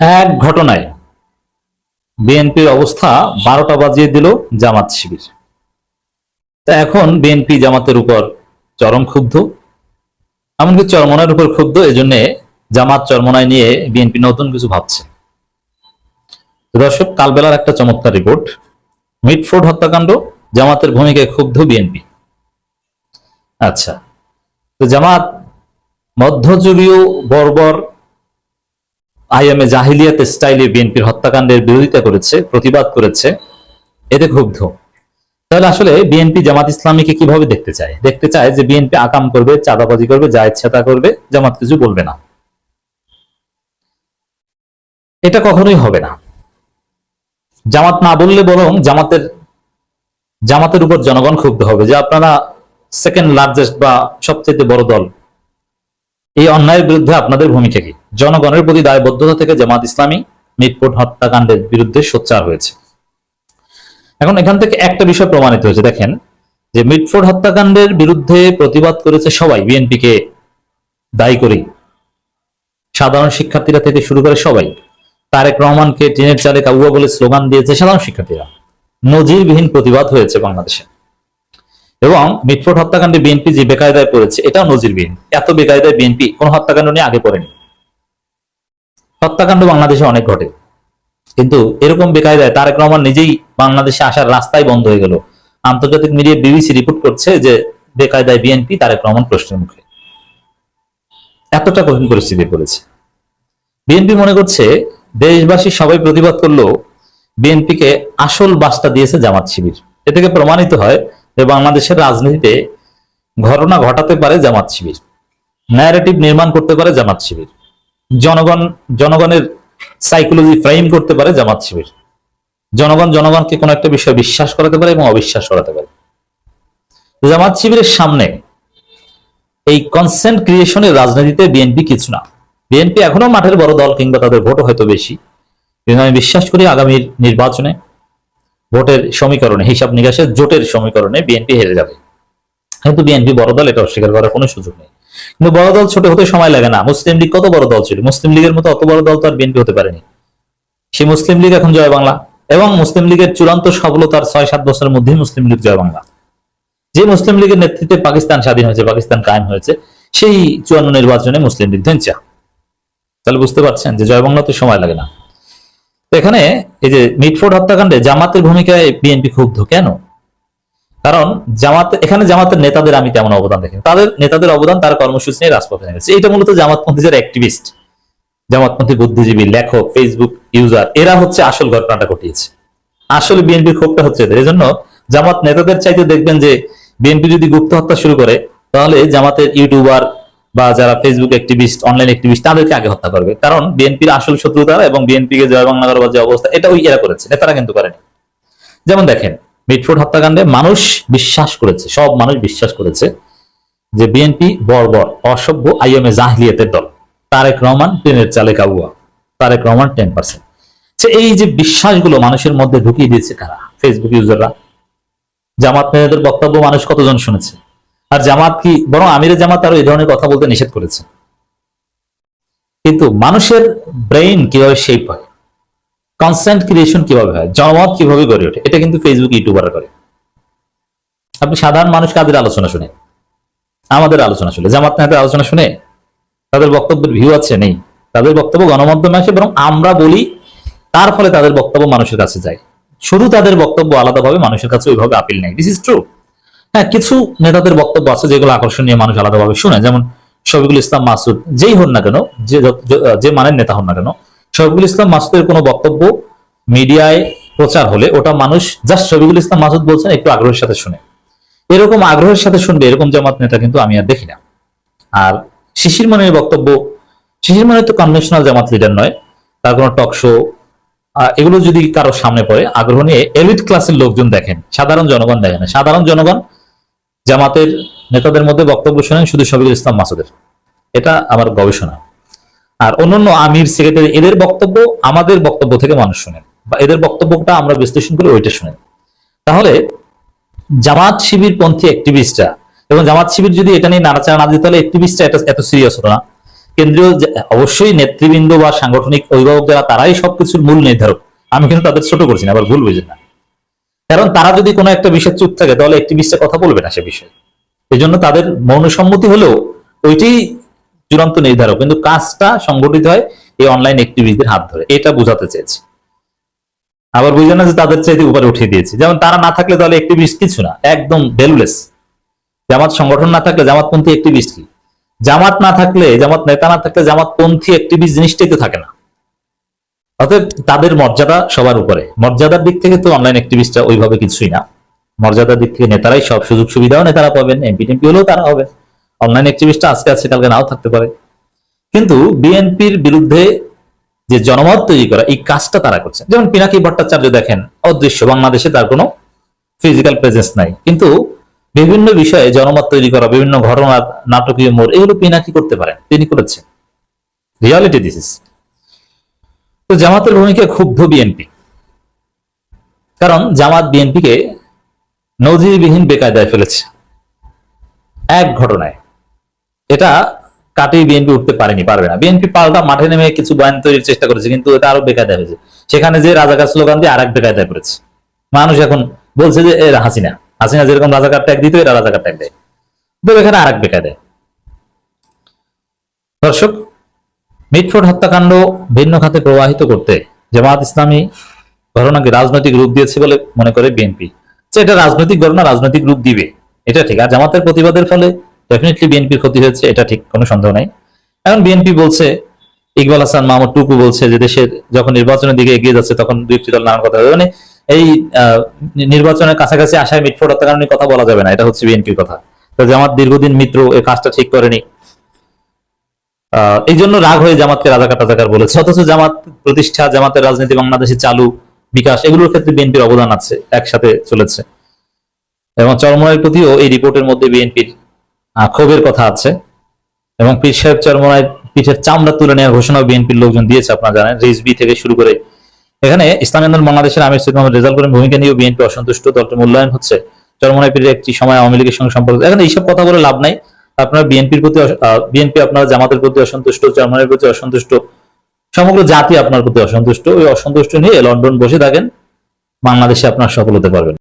এক ঘটনায় বিএনপির অবস্থা বারোটা বাজিয়ে দিল জামাত শিবির। তা এখন বিএনপি জামাতের উপর চরম ক্ষুব্ধ। এমনকি চরমনার উপর ক্ষুব্ধ, এজন্য জামাত চরমনায় নিয়ে বিএনপি নতুন কিছু ভাবছে। দর্শক, কালবেলার একটা চমৎকার রিপোর্ট। মিটফোর্ড হত্যাকাণ্ড, জামাতের ভূমিকায় ক্ষুব্ধ বিএনপি। আচ্ছা তো জামাত মধ্যযুগীয় বর্বর আইএমএ জাহিলিয়াত স্টাইলে বিএনপির হত্যাকাণ্ডের বিরোধিতা করেছে, প্রতিবাদ করেছে, এতে ক্ষুব্ধ। তাহলে আসলে বিএনপি জামাত ইসলামীকে কীভাবে দেখতে চায়? দেখতে চায় যে বিএনপি আকাম করবে, চাঁদাবাজি করবে, যা ইচ্ছা তা করবে, জামাত কিছু বলবে না। এটা কখনোই হবে না। জামাত না বললে বরং জামাতের জামাতের উপর জনগণ ক্ষুব্ধ হবে যে আপনারা সেকেন্ড লার্জেস্ট বা সবচেয়ে বড় দল। এই অন্যায়ের বিরুদ্ধে আপনাদের ভূমিকা কি? জনগণের প্রতি দায়বদ্ধতা থেকে জামাত ইসলামী মিটফোর্ড হত্যাকাণ্ডের বিরুদ্ধে সোচ্চার হয়েছে। এখন এখান থেকে একটা বিষয় প্রমাণিত হয়েছে। দেখেন, যে মিটফোর্ড হত্যাকাণ্ডের বিরুদ্ধে প্রতিবাদ করেছে সবাই, বিএনপিকে দায়ী করেই। সাধারণ শিক্ষার্থীরা থেকে শুরু করে সবাই। তারেক রহমানকে টিনের চালে কাউয়া বলে স্লোগান দিয়েছে সাধারণ শিক্ষার্থীরা। নজিরবিহীন প্রতিবাদ হয়েছে বাংলাদেশে। এবং মিটফোর্ড হত্যাকাণ্ডে বিএনপি যে বেকায়দায় পড়েছে, এটাও নজিরবিহীন। এত বেকায়দায় বিএনপি কোন হত্যাকাণ্ড নিয়ে আগে পড়েনি। হত্যাকাণ্ড বাংলাদেশে অনেক ঘটে। কিন্তু এরকম বেকায়দায় তারেক রহমান নিজেই বাংলাদেশে আসার রাস্তাই বন্ধ হয়ে গেল। আন্তর্জাতিক মিডিয়া বিবিসি রিপোর্ট করছে যে, বেকায়দায় বিএনপি তারেক রহমান প্রশ্নের মুখে। এতটা কঠিন পরিস্থিতি পড়েছে। বিএনপি মনে করছে, দেশবাসী সবাই প্রতিবাদ করলেও বিএনপিকে আসল বাসটা দিয়েছে জামাত শিবির। এ থেকে প্রমাণিত হয় যে বাংলাদেশের রাজনীতিতে ঘটনা ঘটাতে পারে জামাত শিবির। ন্যারেটিভ নির্মাণ করতে পারে জামাত শিবির। জনগণ, জনগণের সাইকোলজি ফ্রেম করতে পারে জামাত শিবির। জনগণ, জনগণকে কোনো একটা বিষয় বিশ্বাস করাতে পারে এবং অবিশ্বাস করাতে পারে। জামাত শিবিরের সামনে এই কনসেন্ট ক্রিয়েশনের রাজনীতিতে বিএনপি কিছু না। বিএনপি এখনও মাঠের বড় দল কিংবা তাদের ভোটও হয়তো বেশি। কিন্তু আমি বিশ্বাস করি আগামীর নির্বাচনে ভোটের সমীকরণে, হিসাব নিকাশের জোটের সমীকরণে বিএনপি হেরে যাবে। কিন্তু বিএনপি বড় দল, এটা অস্বীকার করার কোনো সুযোগ নেই। কিন্তু বড় দল ছোট হতে সময় লাগে না। মুসলিম লীগ কত বড় দল ছিল? মুসলিম লীগের মতো অত বড় দল তো আর বিএনপি হতে পারেনি। সেই মুসলিম লীগ এখন জয় বাংলা। এবং মুসলিম লীগের চূড়ান্ত সফলতার ছয় সাত বছরের মধ্যেই মুসলিম লীগ জয় বাংলা। যে মুসলিম লীগের নেতৃত্বে পাকিস্তান স্বাধীন হয়েছে, পাকিস্তান কায়েম হয়েছে, সেই চুয়ান্ন নির্বাচনে মুসলিম লীগ ধনচা। তাহলে বুঝতে পারছেন যে জয় বাংলা তো সময় লাগে না। এখানে এই যে মিটফোর্ড হত্যাকাণ্ডে জামাতের ভূমিকায় বিএনপি ক্ষুব্ধ। কেন? কারণ জামাত এখানে জামাতের নেতাদের আমি তেমন অবদান দেখি তাদের নেতাদের অবদান, তার কর্মসূচি নিয়ে রাজপথে নেমেছে। এটা মূলত জামাতপন্থী যারা অ্যাক্টিভিস্ট জামাতপন্থী বুদ্ধিজীবী, লেখক ফেসবুক ইউজার এরা হচ্ছে আসল ঘটনাটা ঘটিয়েছে। আসলে বিএনপির ক্ষোভটা হচ্ছে এদের। এজন্য জামাত নেতাদের চাইতে দেখবেন যে, বিএনপি যদি গুপ্ত হত্যা শুরু করে, তাহলে জামাতের ইউটিউবার বা যারা ফেসবুক অ্যাক্টিভিস্ট অনলাইন অ্যাক্টিভিস্ট তাদেরকে আগে হত্যা করবে। কারণ বিএনপির আসল শত্রু তারা এবং বিএনপিকে জয় বাংলা করবার যে অবস্থা এটা ওই এরা করেছে। নেতারা কিন্তু করেনি। যেমন দেখেন মিটফোর্ড হত্যাকাণ্ডে মানুষ বিশ্বাস করেছে, সব মানুষ বিশ্বাস করেছে যে বিএনপি বর্বর অসভ্য আইএমএ জাহলিয়াতের দল, তারেক রহমান ট্রেনের চালে কাবুয়া তারেক রহমান টেন পার্সেন্ট। এই যে বিশ্বাসগুলো মানুষের মধ্যে ঢুকিয়ে দিয়েছে কারা? ফেসবুক ইউজাররা জামাত নেতাদের বক্তব্য মানুষ কতজন শুনেছে? আর জামাত কি, বরং আমিরে জামাত আরও এই ধরনের কথা বলতে নিষেধ করেছে। কিন্তু মানুষের ব্রেইন কীভাবে শেপ হয়? কনসেন্ট ক্রিয়েশন কীভাবে হয়? জনমত কীভাবে গড়ে ওঠে? এটা কিন্তু ফেসবুক ইউটিউবাররা করে। আপনি সাধারণ মানুষ কাদের আলোচনা শুনে আমাদের আলোচনা শুনে। জামাত নেতাদের আলোচনা শুনে তাদের বক্তব্যের ভিউ আছে, নেই। তাদের বক্তব্য গণমাধ্যমে আসে বরং আমরা বলি, তার ফলে তাদের বক্তব্য মানুষের কাছে যায়। শুধু তাদের বক্তব্য আলাদাভাবে মানুষের কাছে ওইভাবে আপিল নেই। দিস ইজ ট্রু হ্যাঁ কিছু নেতাদের বক্তব্য আছে যেগুলো আকর্ষণীয় মানুষ আলাদাভাবে শুনে। যেমন শফিকুল ইসলাম মাসুদ, যেই হন না কেন যে যে মানের নেতা হন না কেন শফিকুল ইসলাম মাসুদের কোনো বক্তব্য মিডিয়ায় প্রচার হলে ওটা মানুষ জাস্ট শফিকুল ইসলাম মাসুদ বলছেন, একটু আগ্রহের সাথে শুনে। এরকম আগ্রহের সাথে শুনবে এরকম জামাত নেতা কিন্তু আমি আর দেখি না। আর শিশির মনের বক্তব্য, শিশির মনের তো কনভেনশনাল জামাত লিডার নয়, তার কোনো টক শো এগুলো যদি কারও সামনে পড়ে, আগ্রহ নিয়ে এলিট ক্লাসের লোকজন দেখেন, সাধারণ জনগণ দেখেন সাধারণ জনগণ জামাতের নেতাদের মধ্যে বক্তব্য শোনেন শুধু শফিকুল ইসলাম মাসুদের। এটা আমার গবেষণা। আর অন্যান্য আমির, সেক্রেটারি, এদের বক্তব্য আমাদের বক্তব্য থেকে মানুষ শোনেন বা এদের বক্তব্যটা আমরা বিশ্লেষণ করে ওইটা শুনেন। তাহলে জামাত শিবির পন্থী অ্যাক্টিভিস্টরা এবং জামাত শিবির যদি এটা নিয়ে নাড়াচাড়া না দিত তাহলে অ্যাক্টিভিস্টরা এটা এত সিরিয়াস হতো না। কেন্দ্রীয় অবশ্যই নেতৃবৃন্দ বা সাংগঠনিক অভিভাবক যারা তারাই সবকিছুর মূল নির্ধারক। আমি কিন্তু তাদের ছোট করছি না, আবার ভুল বুঝেন না। কারণ তারা যদি কোনো একটা বিষয় চুপ থাকে, তাহলে একটিভিস্টে কথা বলবে না সে বিষয়ে। এই জন্য তাদের মৌন সম্মতি হলেও ওইটাই চূড়ান্ত নির্ধারক। কিন্তু কাজটা সংগঠিত হয় এই অনলাইন অ্যাক্টিভিস্টদের হাত ধরে। এটা বোঝাতে চেয়েছি। আবার বুঝে না যে তাদের চাইতে উপরে উঠিয়ে দিয়েছি। যেমন তারা না থাকলে তাহলে অ্যাক্টিভিস্ট কিছু না। একদম ভ্যালুলেস জামাত সংগঠন না থাকলে জামাতপন্থী অ্যাক্টিভিস্ট কি? জামাত না থাকলে, জামাত নেতা না থাকলে জামাতপন্থী অ্যাক্টিভিস্ট জিনিসটাই তো থাকে না। অতএব তাদের মর্যাদা সবার উপরে। মর্যাদার দিক থেকে তো অনলাইন অ্যাক্টিভিস্টরা ওইভাবে কিছুই না। মর্যাদার দিক থেকে নেতারাই সব সুযোগ সুবিধাও নেতারা পাবেন এমপি টেমপি হলেও তারা হবে। অনলাইন অ্যাক্টিভিস্টটা আজকে আছে কালকে নাও থাকতে পারে। কিন্তু বিএনপির বিরুদ্ধে যে জনমত তৈরি করা, এই কাজটা তারা করছে। যেমন পিনাকি ভট্টাচার্য দেখেন, অদৃশ্য বাংলাদেশে তার কোনো ফিজিক্যাল প্রেজেন্স নাই। কিন্তু বিভিন্ন বিষয়ে জনমত তৈরি করা, বিভিন্ন ঘটনা, নাটকীয় মোড়, এগুলো পিনাকি করতে পারেন। তিনি করেছেন। রিয়ালিটি দিস ইস তো জামাতের ভূমিকা ক্ষুব্ধ বিএনপি কারণ জামাত বিএনপিকে নজিরবিহীন বেকায়দায় ফেলেছে। এক ঘটনায়। এটা কাটিয়ে বিএনপি উঠতে পারেনি, পারবে না। বিএনপি পাল্টা মাঠে নেমে কিছু বয়ান তৈরির চেষ্টা করেছে, কিন্তু এটা আরও বেকায়দায় হয়েছে। সেখানে যে রাজাকার স্লোগান দিয়ে আরেক বেকায়দায় পড়েছে মানুষ এখন বলছে যে, এরা হাসিনা। হাসিনা যেরকম রাজাকার ট্যাগ দিত, এরা রাজাকার ট্যাগ দেয়। তো এখানে আরেক বেকায়দায়। দর্শক, মিটফোর্ড হত্যাকাণ্ড ভিন্ন খাতে প্রবাহিত করতে জামাত ইসলামী ঘটনাকে রাজনৈতিক রূপ দিয়েছে বলে মনে করে বিএনপি যে এটা রাজনৈতিক ঘটনা, রাজনৈতিক রূপ দিবে। এটা ঠিক, আর জামাতের প্রতিবাদের ফলে ডেফিনেটলি বিএনপির ক্ষতি হয়েছে, এটা ঠিক, কোনো সন্দেহ নাই। এখন বিএনপি বলছে, ইকবাল হাসান মাহমুদ টুকু বলছে যে দেশের যখন নির্বাচনের দিকে এগিয়ে যাচ্ছে, তখন দুই একটি দল নানান কথা মানে এই নির্বাচনের কাছাকাছি আসায় মিটফোর্ড হত্যাকাণ্ড নিয়ে কথা বলা যাবে না, এটা হচ্ছে বিএনপির কথা। তো জামাত দীর্ঘদিন মিত্র এই কাজটা ঠিক করেনি এই জন্য রাগ হয়ে জামাতকে রাজাকার টাজাকার বলেছে। অথচ জামাত প্রতিষ্ঠা, জামাতের রাজনীতি বাংলাদেশে চালু, বিকাশ, এগুলোর ক্ষেত্রে বিএনপির অবদান আছে, একসাথে চলেছে। এবং চরমনায়ের প্রতিও এই রিপোর্টের মধ্যে বিএনপির ক্ষোভের কথা আছে। এবং পীর সাহেব চরমনায় পিঠের চামড়া তুলে নেওয়ার ঘোষণা বিএনপির লোকজন দিয়েছে, আপনারা জানেন। রিজবি থেকে শুরু করে এখানে ইসলামী আন্দোলন বাংলাদেশের আমির সৈয়দ মোহাম্মদ রেজাল করেন ভূমিকা নিয়েও বিএনপি অসন্তুষ্ট, দলটির মূল্যায়ন হচ্ছে। চরমনায় পীরের একটি সময় আওয়ামী লীগের সঙ্গে সম্পর্ক। এখানে এইসব কথা বলে লাভ নাই। আপনারা বিএনপির প্রতি বিএনপি আপনারা জামাতের প্রতি অসন্তুষ্ট, চরমনায়ের প্রতি অসন্তুষ্ট, সমগ্র জাতি আপনার প্রতি অসন্তুষ্ট। ওই অসন্তুষ্ট নিয়ে লন্ডন বসে থাকেন। বাংলাদেশে আপনার সফল হতে পারবেন।